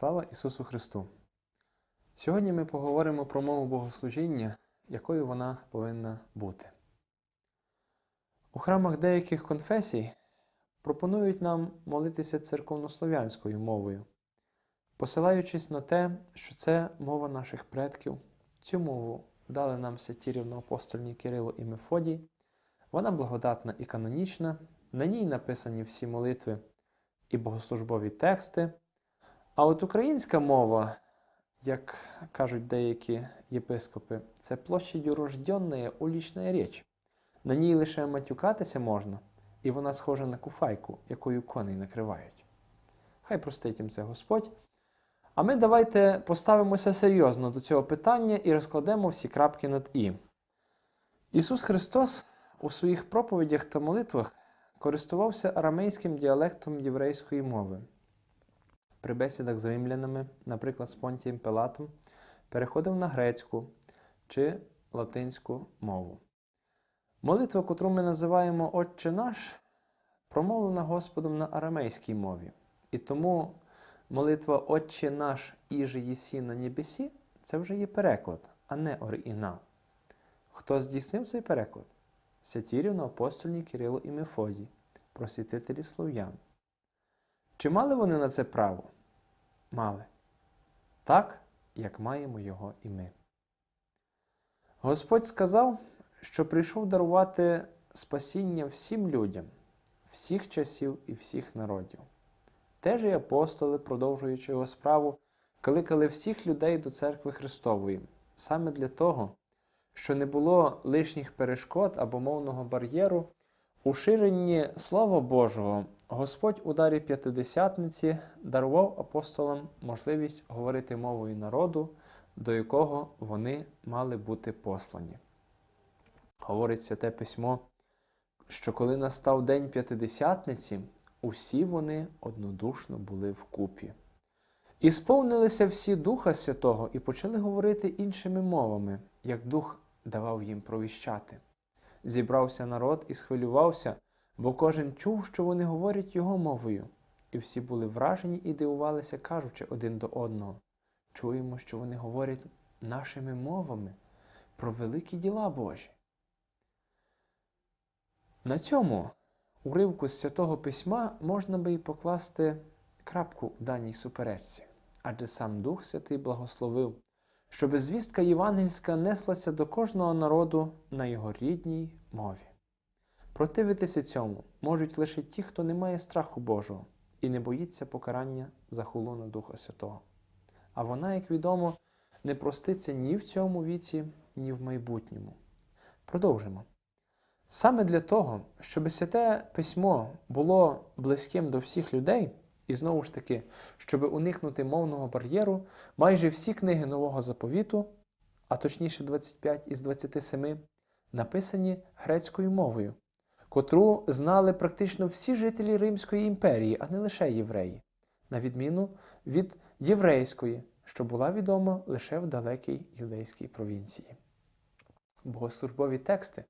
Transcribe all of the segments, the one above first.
Слава Ісусу Христу! Сьогодні ми поговоримо про мову богослужіння, якою вона повинна бути. У храмах деяких конфесій пропонують нам молитися церковнослов'янською мовою, посилаючись на те, що це мова наших предків. Цю мову дали нам святі рівноапостольні Кирило і Мефодій. Вона благодатна і канонічна, на ній написані всі молитви і богослужбові тексти. А от українська мова, як кажуть деякі єпископи, це площадь рожденная улічна річ. На ній лише матюкатися можна, і вона схожа на куфайку, якою коней накривають. Хай простить їм це Господь. А ми давайте поставимося серйозно до цього питання і розкладемо всі крапки над І. Ісус Христос у своїх проповідях та молитвах користувався арамейським діалектом єврейської мови. При бесідах з римлянами, наприклад, з Понтієм Пилатом, переходив на грецьку чи латинську мову. Молитва, котру ми називаємо Отче наш, промовлена Господом на арамейській мові. І тому молитва Отче наш іже єсі на небесі це вже є переклад, а не оригінал. Хто здійснив цей переклад? Святі рівноапостольні Кирило і Мефодій, просвітителі слов'ян. Чи мали вони на це право? Мали. Так, як маємо його і ми. Господь сказав, що прийшов дарувати спасіння всім людям, всіх часів і всіх народів. Теж і апостоли, продовжуючи його справу, кликали всіх людей до церкви Христової, саме для того, що не було лишніх перешкод або мовного бар'єру у ширенні Слова Божого Господь у дарі п'ятидесятниці дарував апостолам можливість говорити мовою народу, до якого вони мали бути послані. Говорить Святе Письмо, що коли настав день п'ятидесятниці, усі вони однодушно були вкупі. І сповнилися всі Духа Святого і почали говорити іншими мовами, як Дух давав їм провіщати. Зібрався народ і схвилювався, бо кожен чув, що вони говорять його мовою, і всі були вражені і дивувалися, кажучи один до одного. Чуємо, що вони говорять нашими мовами про великі діла Божі. На цьому уривку з Святого Письма можна би і покласти крапку в даній суперечці, адже сам Дух Святий благословив, щоб звістка євангельська неслася до кожного народу на його рідній мові. Противитися цьому можуть лише ті, хто не має страху Божого і не боїться покарання за хулону Духа Святого. А вона, як відомо, не проститься ні в цьому віці, ні в майбутньому. Продовжимо. Саме для того, щоб святе письмо було близьким до всіх людей, і знову ж таки, щоб уникнути мовного бар'єру, майже всі книги Нового заповіту, а точніше 25 із 27, написані грецькою мовою, котру знали практично всі жителі Римської імперії, а не лише євреї, на відміну від єврейської, що була відома лише в далекій юдейській провінції. Богослужбові тексти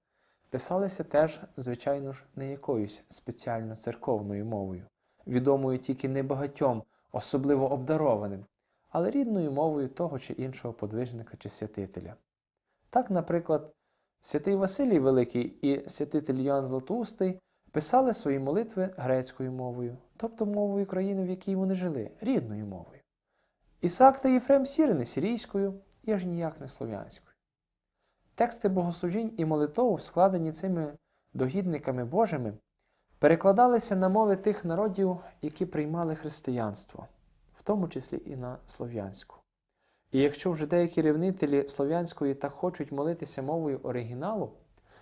писалися теж, звичайно ж, не якоюсь спеціально церковною мовою, відомою тільки небагатьом, особливо обдарованим, але рідною мовою того чи іншого подвижника чи святителя. Так, наприклад, святий Василій Великий і святитель Йоанн Златоустий писали свої молитви грецькою мовою, тобто мовою країни, в якій вони жили, рідною мовою. Ісак та Єфрем Сірини сирійською і аж ніяк не слов'янською. Тексти богослужінь і молитов, складені цими догідниками Божими, перекладалися на мови тих народів, які приймали християнство, в тому числі і на слов'янську. І якщо вже деякі рівнителі слов'янської так хочуть молитися мовою оригіналу,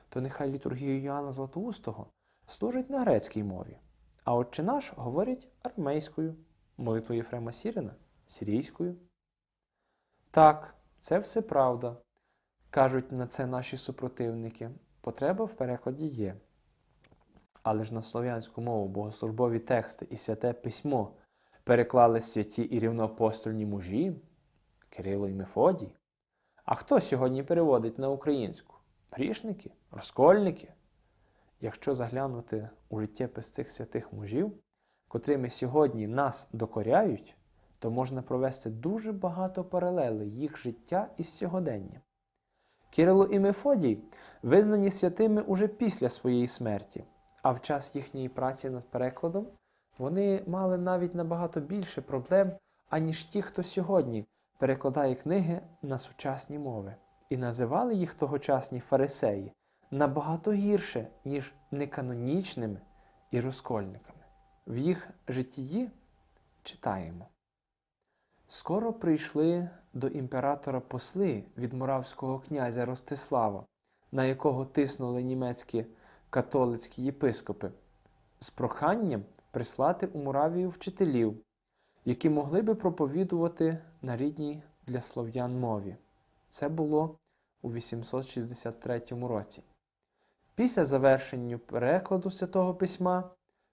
то нехай літургію Йоанна Златоустого служить на грецькій мові, а отче наш говорять армейською, молитву Єфрема Сірина сирійською. Так, це все правда. Кажуть на це наші супротивники. Потреба в перекладі є. Але ж на слов'янську мову богослужбові тексти і святе письмо переклали святі і рівноапостольні мужі Кирило і Мефодій. А хто сьогодні переводить на українську? Грішники, розкольники? Якщо заглянути у життєпис цих святих мужів, котрими сьогодні нас докоряють, то можна провести дуже багато паралелей їх життя із сьогоденням. Кирило і Мефодій визнані святими уже після своєї смерті, а в час їхньої праці над перекладом вони мали навіть набагато більше проблем, аніж ті, хто сьогодні перекладає книги на сучасні мови, і називали їх тогочасні фарисеї набагато гірше, ніж неканонічними і розкольниками. В їх житті читаємо. Скоро прийшли до імператора посли від моравського князя Ростислава, на якого тиснули німецькі католицькі єпископи, з проханням прислати у Моравію вчителів, які могли би проповідувати на рідній для слов'ян мові. Це було у 863 році. Після завершення перекладу святого письма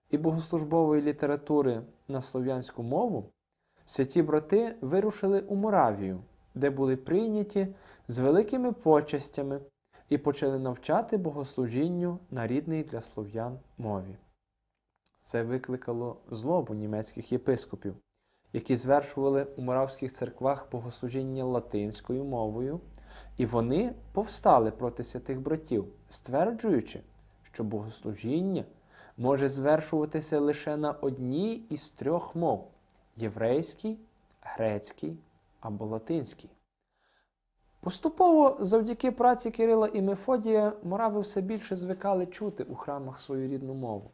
і богослужбової літератури на слов'янську мову, святі брати вирушили у Моравію, де були прийняті з великими почестями і почали навчати богослужінню на рідній для слов'ян мові. Це викликало злобу німецьких єпископів, які звершували у моравських церквах богослужіння латинською мовою, і вони повстали проти святих братів, стверджуючи, що богослужіння може звершуватися лише на одній із трьох мов єврейській, грецькій або латинській. Поступово, завдяки праці Кирила і Мефодія, морави все більше звикали чути у храмах свою рідну мову.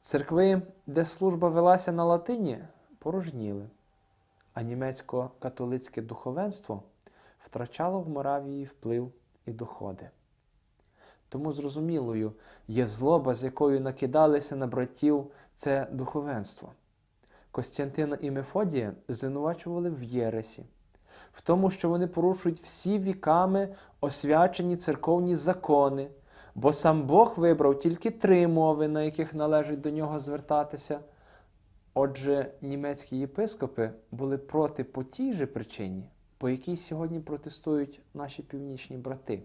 Церкви, де служба велася на латині, порожніли, а німецько-католицьке духовенство втрачало в Моравії вплив і доходи. Тому зрозумілою є злоба, з якою накидалися на братів це духовенство. Костянтина і Мефодія звинувачували в Єресі, в тому, що вони порушують всі віками освячені церковні закони, бо сам Бог вибрав тільки три мови, на яких належить до нього звертатися. Отже, німецькі єпископи були проти по тій же причині, по якій сьогодні протестують наші північні брати.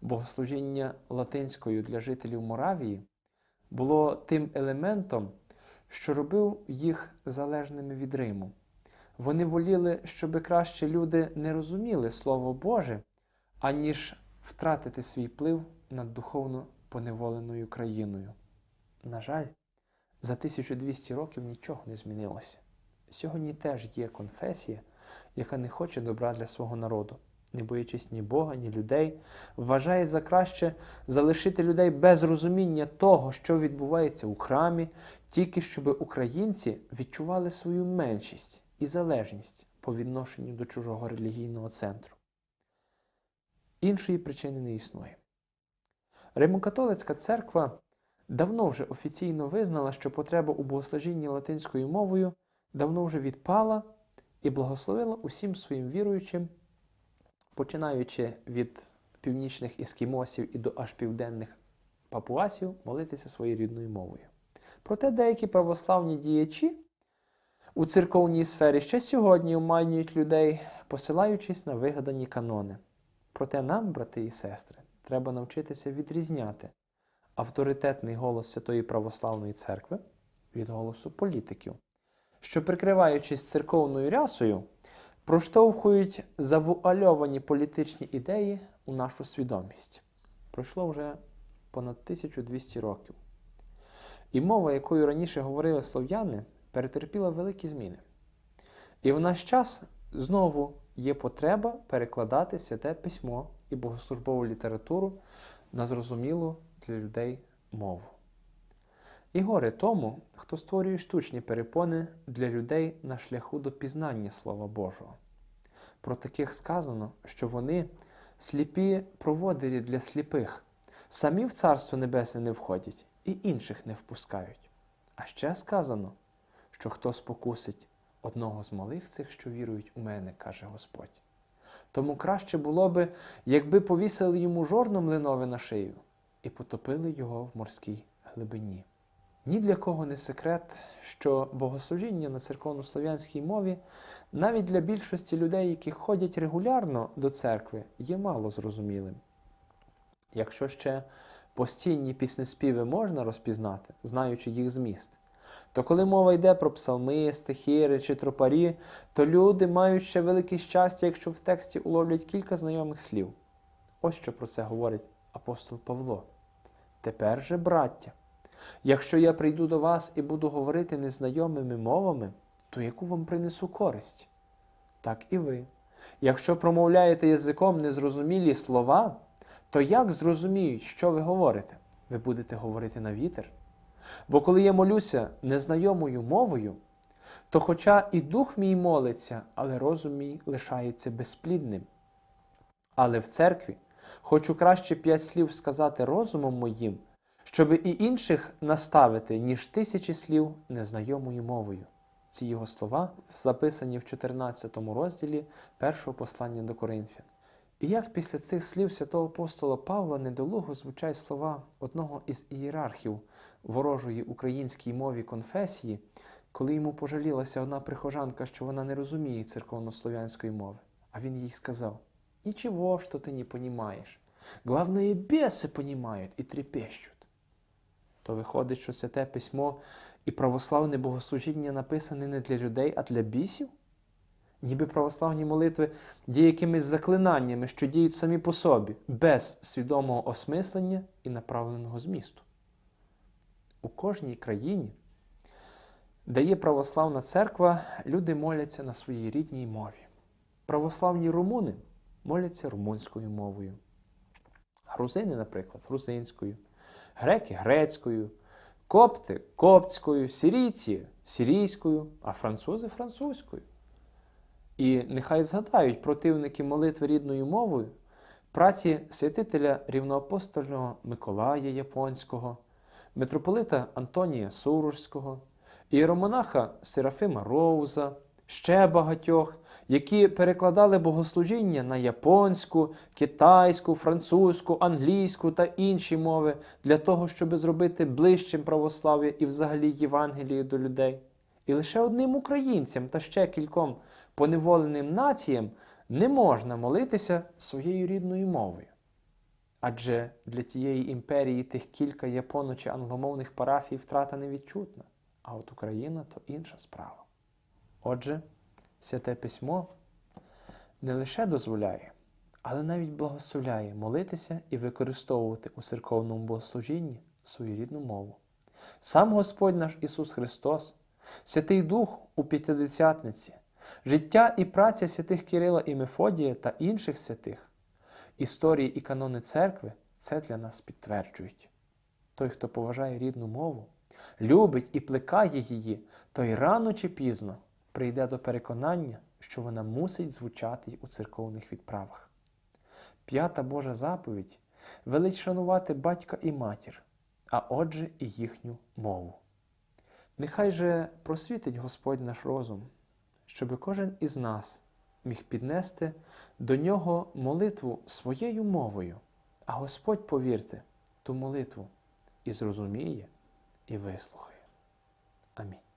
Богослужіння латинською для жителів Моравії було тим елементом, що робив їх залежними від Риму. Вони воліли, щоби краще люди не розуміли Слово Боже, аніж втратити свій вплив над духовно поневоленою країною. На жаль, за 1200 років нічого не змінилося. Сьогодні теж є конфесія, яка не хоче добра для свого народу, не боячись ні Бога, ні людей, вважає за краще залишити людей без розуміння того, що відбувається у храмі, тільки щоб українці відчували свою меншість і залежність по відношенню до чужого релігійного центру. Іншої причини не існує. Римокатолицька церква давно вже офіційно визнала, що потреба у богослужінні латинською мовою давно вже відпала і благословила усім своїм віруючим, починаючи від північних іскімосів і до аж південних папуасів, молитися своєю рідною мовою. Проте деякі православні діячі у церковній сфері ще сьогодні оманюють людей, посилаючись на вигадані канони. Проте нам, брати і сестри, треба навчитися відрізняти авторитетний голос Святої Православної Церкви від голосу політиків, що, прикриваючись церковною рясою, проштовхують завуальовані політичні ідеї у нашу свідомість. Пройшло вже понад 1200 років. І мова, якою раніше говорили слов'яни, перетерпіла великі зміни. І в наш час знову є потреба перекладати святе письмо і богослужбову літературу на зрозумілу для людей мову. І горе тому, хто створює штучні перепони для людей на шляху до пізнання Слова Божого. Про таких сказано, що вони сліпі проводирі для сліпих, самі в Царство Небесне не входять і інших не впускають. А ще сказано, що хто спокусить одного з малих цих, що вірують у мене, каже Господь. Тому краще було би, якби повісили йому жорно млинове на шию і потопили його в морській глибині. Ні для кого не секрет, що богослужіння на церковнослов'янській мові навіть для більшості людей, які ходять регулярно до церкви, є мало зрозумілим. Якщо ще постійні піснеспіви можна розпізнати, знаючи їх зміст, то коли мова йде про псалми, стихири чи тропарі, то люди мають ще велике щастя, якщо в тексті уловлять кілька знайомих слів. Ось що про це говорить апостол Павло. Тепер же, браття, якщо я прийду до вас і буду говорити незнайомими мовами, то яку вам принесу користь? Так і ви. Якщо промовляєте язиком незрозумілі слова, то як зрозуміють, що ви говорите? Ви будете говорити на вітер? Бо коли я молюся незнайомою мовою, то хоча і дух мій молиться, але розум мій лишається безплідним. Але в церкві хочу краще п'ять слів сказати розумом моїм, щоби і інших наставити, ніж тисячі слів незнайомою мовою. Ці його слова записані в 14 розділі першого послання до Коринфян. І як після цих слів святого апостола Павла недолуго звучать слова одного із ієрархів ворожої українській мові конфесії, коли йому пожалілася одна прихожанка, що вона не розуміє церковнослов'янської мови, а він їй сказав: Ничего, что ты не понимаешь. Главное, бесы понимают и трепещут. То виходить, що святе письмо і православне богослужіння написане не для людей, а для бісів? Ніби православні молитви є якимись заклинаннями, що діють самі по собі, без свідомого осмислення і направленого змісту. У кожній країні, де є православна церква, люди моляться на своїй рідній мові. Православні румуни моляться румунською мовою. Грузини, наприклад, грузинською, греки грецькою, копти коптською, сирійці сирійською, а французи французькою. І нехай згадають противники молитви рідною мовою праці святителя рівноапостольного Миколая Японського, митрополита Антонія Сурожського, іеромонаха Серафима Роуза, ще багатьох, які перекладали богослужіння на японську, китайську, французьку, англійську та інші мови для того, щоб зробити ближчим православ'я і взагалі Євангелію до людей. І лише одним українцям та ще кільком поневоленим націям не можна молитися своєю рідною мовою. Адже для тієї імперії тих кілька японо- чи англомовних парафій втрата невідчутна, а от Україна то інша справа. Отже, Святе Письмо не лише дозволяє, але навіть благословляє молитися і використовувати у церковному богослужінні свою рідну мову. Сам Господь наш Ісус Христос, Святий Дух у П'ятидесятниці, життя і праця святих Кирила і Мефодія та інших святих, історії і канони церкви це для нас підтверджують. Той, хто поважає рідну мову, любить і плекає її, той рано чи пізно прийде до переконання, що вона мусить звучати й у церковних відправах. П'ята Божа заповідь велить шанувати батька і матір, а отже і їхню мову. Нехай же просвітить Господь наш розум, щоби кожен із нас міг піднести до нього молитву своєю мовою, а Господь, повірте, ту молитву і зрозуміє, і вислухає. Амінь.